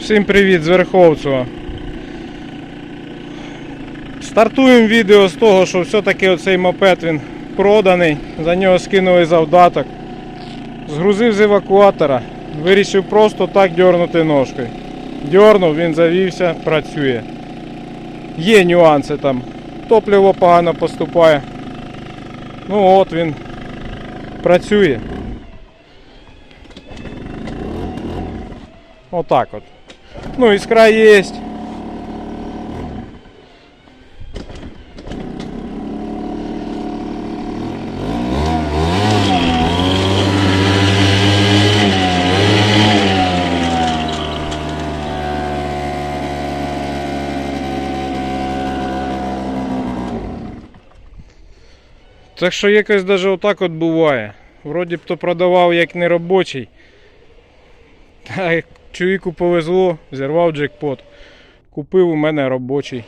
Всім привіт з Верховцева. Стартуємо відео з того, що все-таки оцей мопед він проданий, за нього скинули завдаток. Згрузив з евакуатора, вирішив просто так дьорнути ножкою. Дьорнув, він завівся, працює. Є нюанси там. Топливо погано поступає. Ну от він працює. Отак от. Ну, іскра есть. Так що якось даже отак от буває. Вроді б то продавав як неробочий. Як чоловіку повезло, зірвав джекпот. Купив у мене робочий.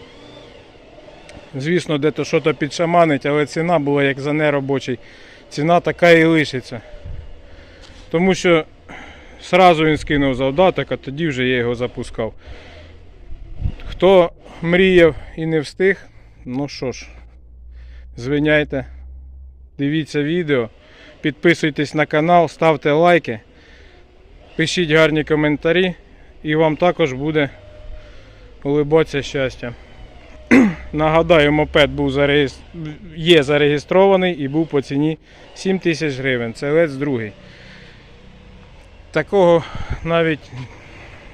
Звісно, де то що то підшаманить, але ціна була як за неробочий. Ціна така і лишиться. Тому що сразу він скинув завдаток, а тоді вже я його запускав. Хто мріяв і не встиг, ну що ж, звиняйте, дивіться відео, підписуйтесь на канал, ставте лайки. Пишіть гарні коментарі і вам також буде улибатися щастя. Нагадаю, мопед був зареєс... є зареєстрований і був по ціні 7 тисяч гривень. Це лець другий. Такого навіть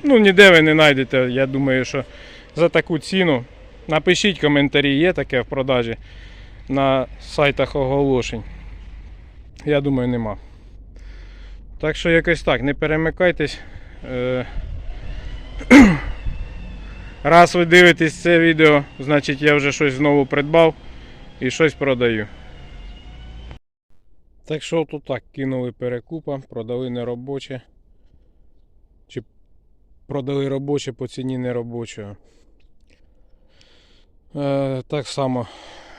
ну, ніде ви не знайдете, я думаю, що за таку ціну. Напишіть коментарі, є таке в продажі на сайтах оголошень. Я думаю, нема. Так що якось так, не перемикайтесь. Е, Раз ви дивитесь це відео, значить я вже щось знову придбав і щось продаю. Так що тут так, кинули перекупа, продали неробоче. Чи продали робоче по ціні неробочого. Е, так само,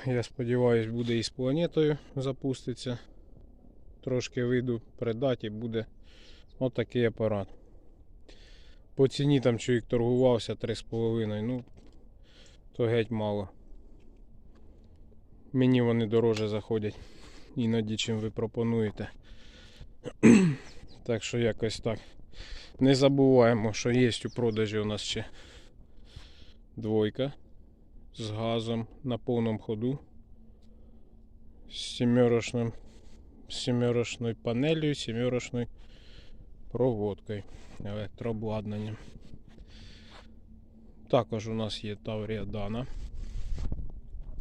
я сподіваюся, буде і з планетою запуститься трошки вийду придати і буде отакий апарат. По ціні там чоловік торгувався 3,5, ну то геть мало. Мені вони дороже заходять іноді, чим ви пропонуєте. так що якось так. Не забуваємо, що є у продажі у нас ще двойка з газом на повному ходу. З сімерочним з сімерочною панелью, сімерочною проводкою електрообладнанням. Також у нас є Таврія Дана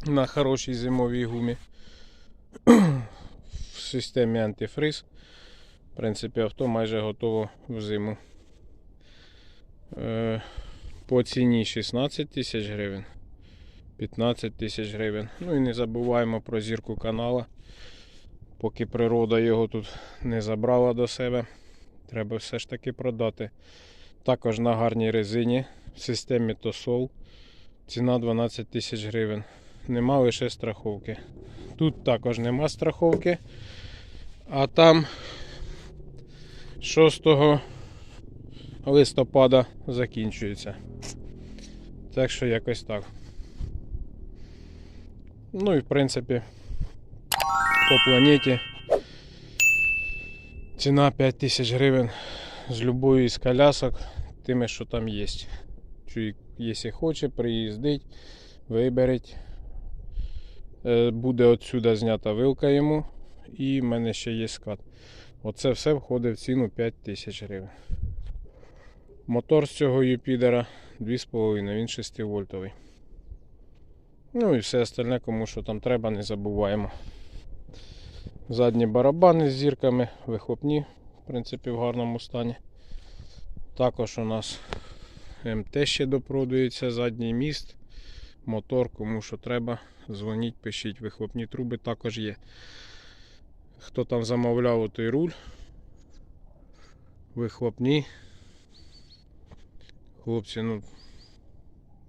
на хорошій зимовій гумі в системі антифриз. В принципі, авто майже готово в зиму. Е, По ціні 16 тисяч гривень, 15 тисяч гривень. Ну і не забуваємо про зірку канала поки природа його тут не забрала до себе. Треба все ж таки продати. Також на гарній резині в системі Тосол. Ціна 12 тисяч гривень. Нема лише страховки. Тут також нема страховки. А там 6 листопада закінчується. Так що якось так. Ну і в принципі по планеті. Ціна 5000 гривень з любої із колясок, тими, що там є. Чоловік, якщо хоче, приїздить, виберіть. Е, Буде отсюда знята вилка йому. І в мене ще є скат. Оце все входить в ціну 5000 гривень. Мотор з цього юпідера 2,5, він 6 вольтовий. Ну і все остальне, кому що там треба, не забуваємо. Задні барабани з зірками, вихлопні, в принципі, в гарному стані. Також у нас МТ ще допродується, задній міст, мотор, кому що треба, дзвоніть, пишіть, вихлопні труби також є. Хто там замовляв той руль, вихлопні. Хлопці, ну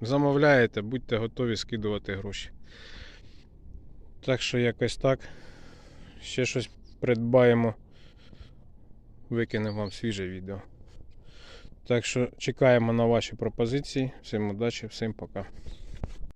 замовляєте, будьте готові скидувати гроші. Так що якось так ще щось придбаємо, викинемо вам свіже відео. Так що чекаємо на ваші пропозиції. Всім удачі, всім пока.